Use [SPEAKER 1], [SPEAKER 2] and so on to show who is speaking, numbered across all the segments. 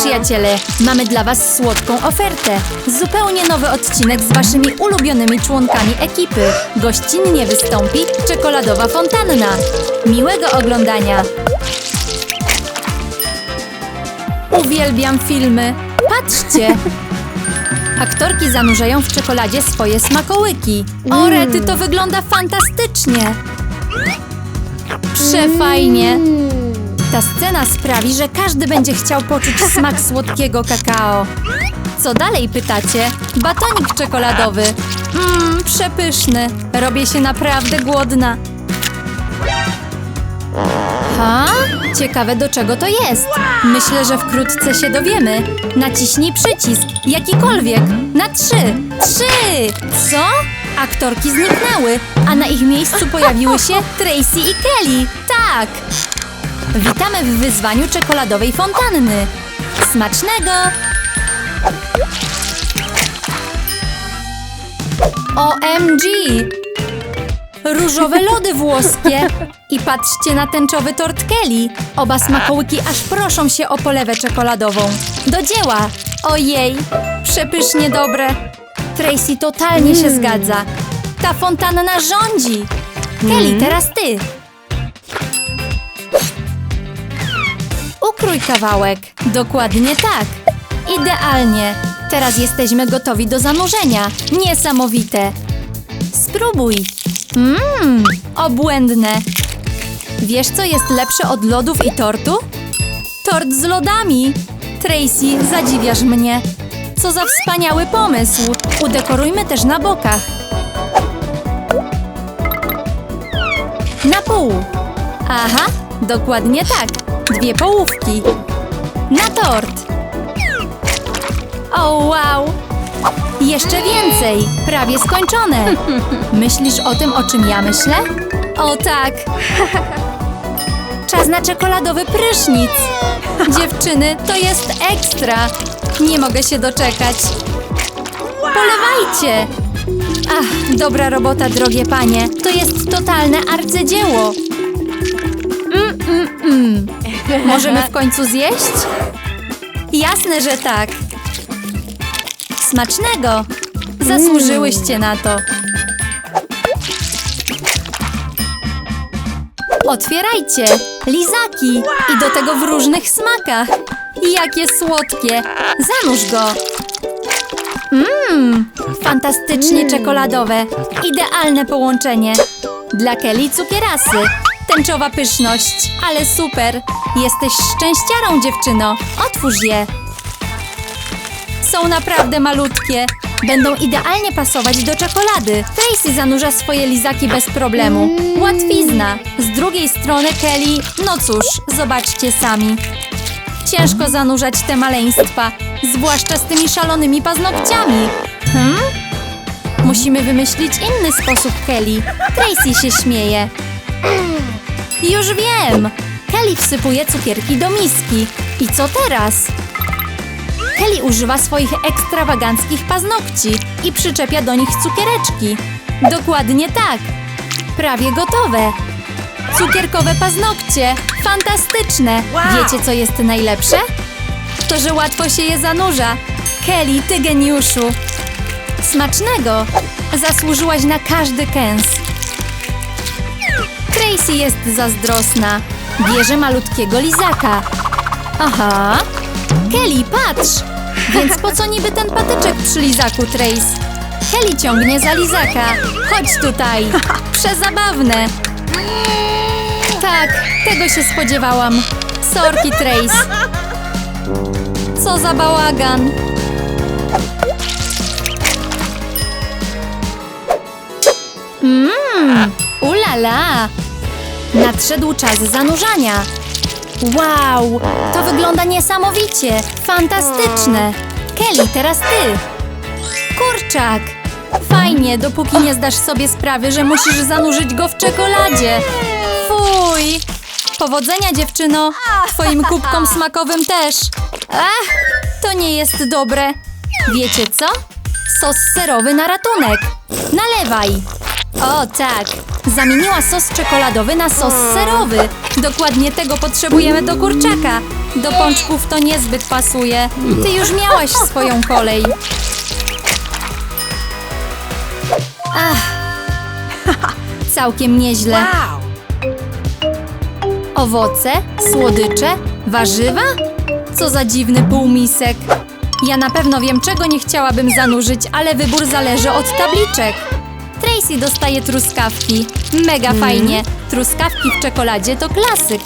[SPEAKER 1] przyjaciele, mamy dla Was słodką ofertę. Zupełnie nowy odcinek z Waszymi ulubionymi członkami ekipy. Gościnnie wystąpi czekoladowa fontanna. Miłego oglądania! Uwielbiam filmy. Patrzcie! Aktorki zanurzają w czekoladzie swoje smakołyki. O, rety, to wygląda fantastycznie! Przefajnie! Ta scena sprawi, że każdy będzie chciał poczuć smak słodkiego kakao. Co dalej pytacie? Batonik czekoladowy. Mmm, przepyszny. Robię się naprawdę głodna. Ha? Ciekawe do czego to jest. Myślę, że wkrótce się dowiemy. Naciśnij przycisk, jakikolwiek. Na trzy. Trzy! Co? Aktorki zniknęły, a na ich miejscu pojawiły się Tracy i Kelly. Tak! Witamy w wyzwaniu czekoladowej fontanny. Smacznego! OMG! Różowe lody włoskie! I patrzcie na tęczowy tort Kelly. Oba smakołyki aż proszą się o polewę czekoladową. Do dzieła! Ojej! Przepysznie dobre! Tracy totalnie się zgadza. Ta fontanna rządzi! Kelly, teraz ty! Kawałek. Dokładnie tak. Idealnie. Teraz jesteśmy gotowi do zanurzenia. Niesamowite. Spróbuj. Mmm, obłędne. Wiesz, co jest lepsze od lodów i tortu? Tort z lodami. Tracy, zadziwiasz mnie. Co za wspaniały pomysł. Udekorujmy też na bokach. Na pół. Aha, dokładnie tak. Dwie połówki. Na tort. O, wow! Jeszcze więcej! Prawie skończone! Myślisz o tym, o czym ja myślę? O tak! Czas na czekoladowy prysznic! Dziewczyny, to jest ekstra! Nie mogę się doczekać! Polewajcie! Ach, dobra robota, drogie panie! To jest totalne arcydzieło! Mm, mm, mm. Możemy w końcu zjeść? Jasne, że tak. Smacznego! Zasłużyłyście na to. Otwierajcie! Lizaki! I do tego w różnych smakach. Jakie słodkie! Zanurz go! Mmm! Fantastycznie czekoladowe. Idealne połączenie. Dla Kelly cukierasy. Tęczowa pyszność. Ale super! Jesteś szczęściarą, dziewczyno. Otwórz je. Są naprawdę malutkie. Będą idealnie pasować do czekolady. Tracy zanurza swoje lizaki bez problemu. Łatwizna. Z drugiej strony Kelly, no cóż, zobaczcie sami. Ciężko zanurzać te maleństwa, zwłaszcza z tymi szalonymi paznokciami. Hmm? Musimy wymyślić inny sposób, Kelly. Tracy się śmieje. Już wiem! Kelly wsypuje cukierki do miski. I co teraz? Kelly używa swoich ekstrawaganckich paznokci i przyczepia do nich cukiereczki. Dokładnie tak. Prawie gotowe. Cukierkowe paznokcie. Fantastyczne. Wiecie, co jest najlepsze? To, że łatwo się je zanurza. Kelly, ty geniuszu. Smacznego. Zasłużyłaś na każdy kęs. Tracy jest zazdrosna. Bierze malutkiego lizaka. Aha. Kelly, patrz! Więc po co niby ten patyczek przy lizaku, Trace? Kelly ciągnie za lizaka. Chodź tutaj. Przezabawne. Tak, tego się spodziewałam. Sorki, Trace. Co za bałagan. Mmm, ulala. Nadszedł czas zanurzania. Wow, to wygląda niesamowicie. Fantastyczne. Kelly, teraz ty. Kurczak. Fajnie, dopóki nie zdasz sobie sprawy, że musisz zanurzyć go w czekoladzie. Fuj. Powodzenia, dziewczyno. Twoim kubkom smakowym też. Ach, to nie jest dobre. Wiecie co? Sos serowy na ratunek. Nalewaj. O tak, zamieniła sos czekoladowy na sos serowy. Dokładnie tego potrzebujemy do kurczaka. Do pączków to niezbyt pasuje. Ty już miałaś swoją kolej. Ach, całkiem nieźle. Owoce, słodycze, warzywa? Co za dziwny półmisek. Ja na pewno wiem, czego nie chciałabym zanurzyć, ale wybór zależy od tabliczek. Tracy dostaje truskawki. Mega fajnie. Truskawki w czekoladzie to klasyk.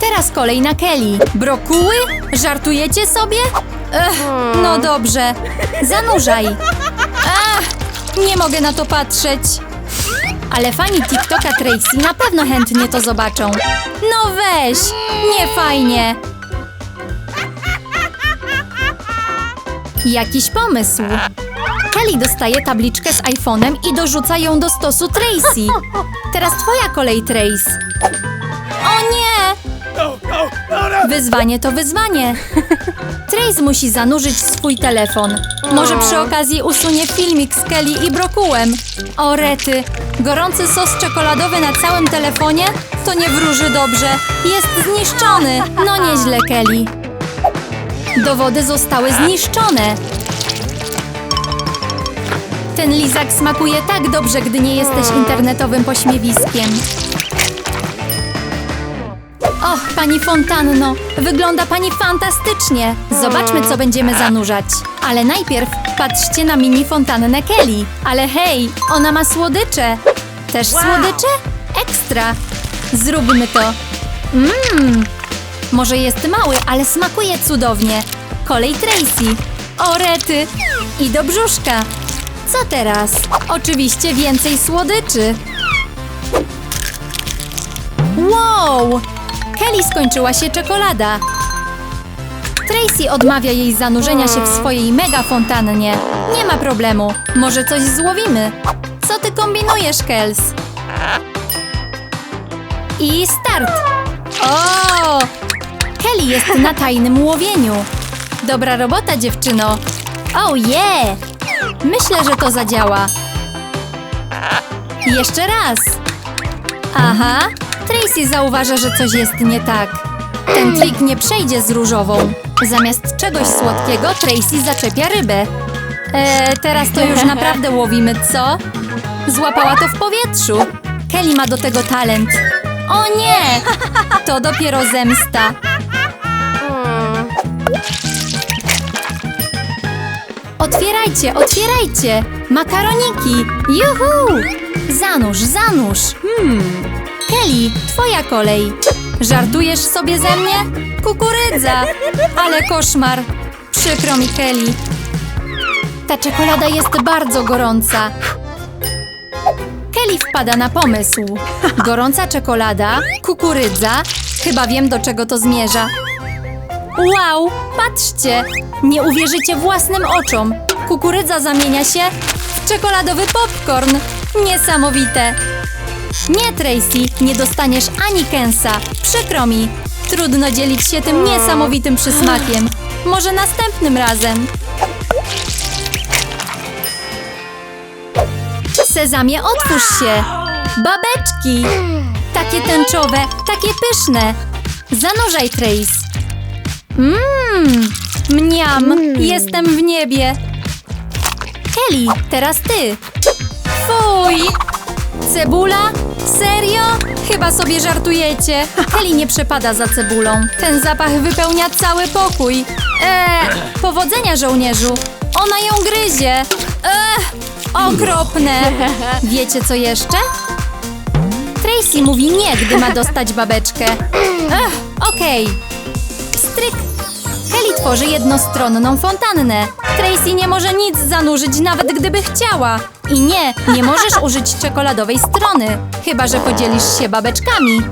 [SPEAKER 1] Teraz kolej na Kelly. Brokuły? Żartujecie sobie? Ech, no dobrze. Zanurzaj. Ach, nie mogę na to patrzeć. Ale fani TikToka Tracy na pewno chętnie to zobaczą. No weź, nie fajnie. Jakiś pomysł. Kelly dostaje tabliczkę z iPhone'em i dorzuca ją do stosu Tracy. Teraz twoja kolej, Trace. O nie! Wyzwanie to wyzwanie. Trace musi zanurzyć swój telefon. Może przy okazji usunie filmik z Kelly i brokułem. O rety, gorący sos czekoladowy na całym telefonie? To nie wróży dobrze. Jest zniszczony. No nieźle, Kelly. Dowody zostały zniszczone. Ten lizak smakuje tak dobrze, gdy nie jesteś internetowym pośmiewiskiem. Och, pani Fontanno, wygląda pani fantastycznie. Zobaczmy, co będziemy zanurzać. Ale najpierw patrzcie na mini fontannę Kelly. Ale hej, ona ma słodycze. Też słodycze? Ekstra. Zróbmy to. Mmm. Może jest mały, ale smakuje cudownie. Kolej Tracy. O rety. I do brzuszka. Co teraz? Oczywiście więcej słodyczy. Wow! Kelly skończyła się czekolada. Tracy odmawia jej zanurzenia się w swojej mega fontannie. Nie ma problemu. Może coś złowimy. Co ty kombinujesz, Kels? I start! O! Kelly jest na tajnym łowieniu. Dobra robota, dziewczyno. Oh yeah! Myślę, że to zadziała. Jeszcze raz. Aha, Tracy zauważa, że coś jest nie tak. Ten trik nie przejdzie z różową. Zamiast czegoś słodkiego, Tracy zaczepia rybę. Eee, teraz to już naprawdę łowimy, co? Złapała to w powietrzu. Kelly ma do tego talent. O nie! To dopiero zemsta. Otwierajcie, otwierajcie! Makaroniki! Juhu! Zanurz, zanurz! Hmm. Kelly, twoja kolej. Żartujesz sobie ze mnie? Kukurydza! Ale koszmar! Przykro mi, Kelly. Ta czekolada jest bardzo gorąca. Kelly wpada na pomysł. Gorąca czekolada, kukurydza. Chyba wiem, do czego to zmierza. Wow, patrzcie! Nie uwierzycie własnym oczom. Kukurydza zamienia się w czekoladowy popcorn. Niesamowite. Nie, Tracy, nie dostaniesz ani kęsa. Przykro mi. Trudno dzielić się tym niesamowitym przysmakiem. Może następnym razem. Sezamie, otwórz się. Babeczki. Takie tęczowe, takie pyszne. Zanurzaj, Trace. Mmm, mniam, jestem w niebie. Kelly, teraz ty. Fuj! Cebula? Serio? Chyba sobie żartujecie. Kelly nie przepada za cebulą. Ten zapach wypełnia cały pokój. Eee, powodzenia żołnierzu. Ona ją gryzie. Eee, okropne. Wiecie co jeszcze? Tracy mówi nie, gdy ma dostać babeczkę. Ech, okej. Stryk. Kelly tworzy jednostronną fontannę. Tracy nie może nic zanurzyć, nawet gdyby chciała. I nie, nie możesz użyć czekoladowej strony, chyba że podzielisz się babeczkami.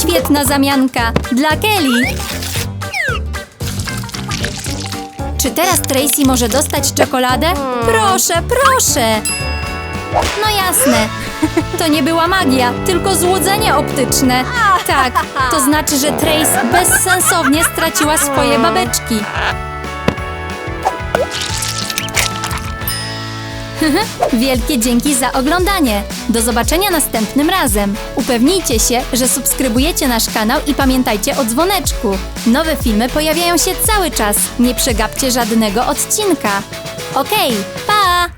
[SPEAKER 1] Świetna zamianka dla Kelly. Czy teraz Tracy może dostać czekoladę? Proszę, proszę! No jasne. To nie była magia, tylko złudzenie optyczne. Tak, to znaczy, że Trace bezsensownie straciła swoje babeczki. Wielkie dzięki za oglądanie. Do zobaczenia następnym razem. Upewnijcie się, że subskrybujecie nasz kanał i pamiętajcie o dzwoneczku. Nowe filmy pojawiają się cały czas. Nie przegapcie żadnego odcinka. Okej, pa!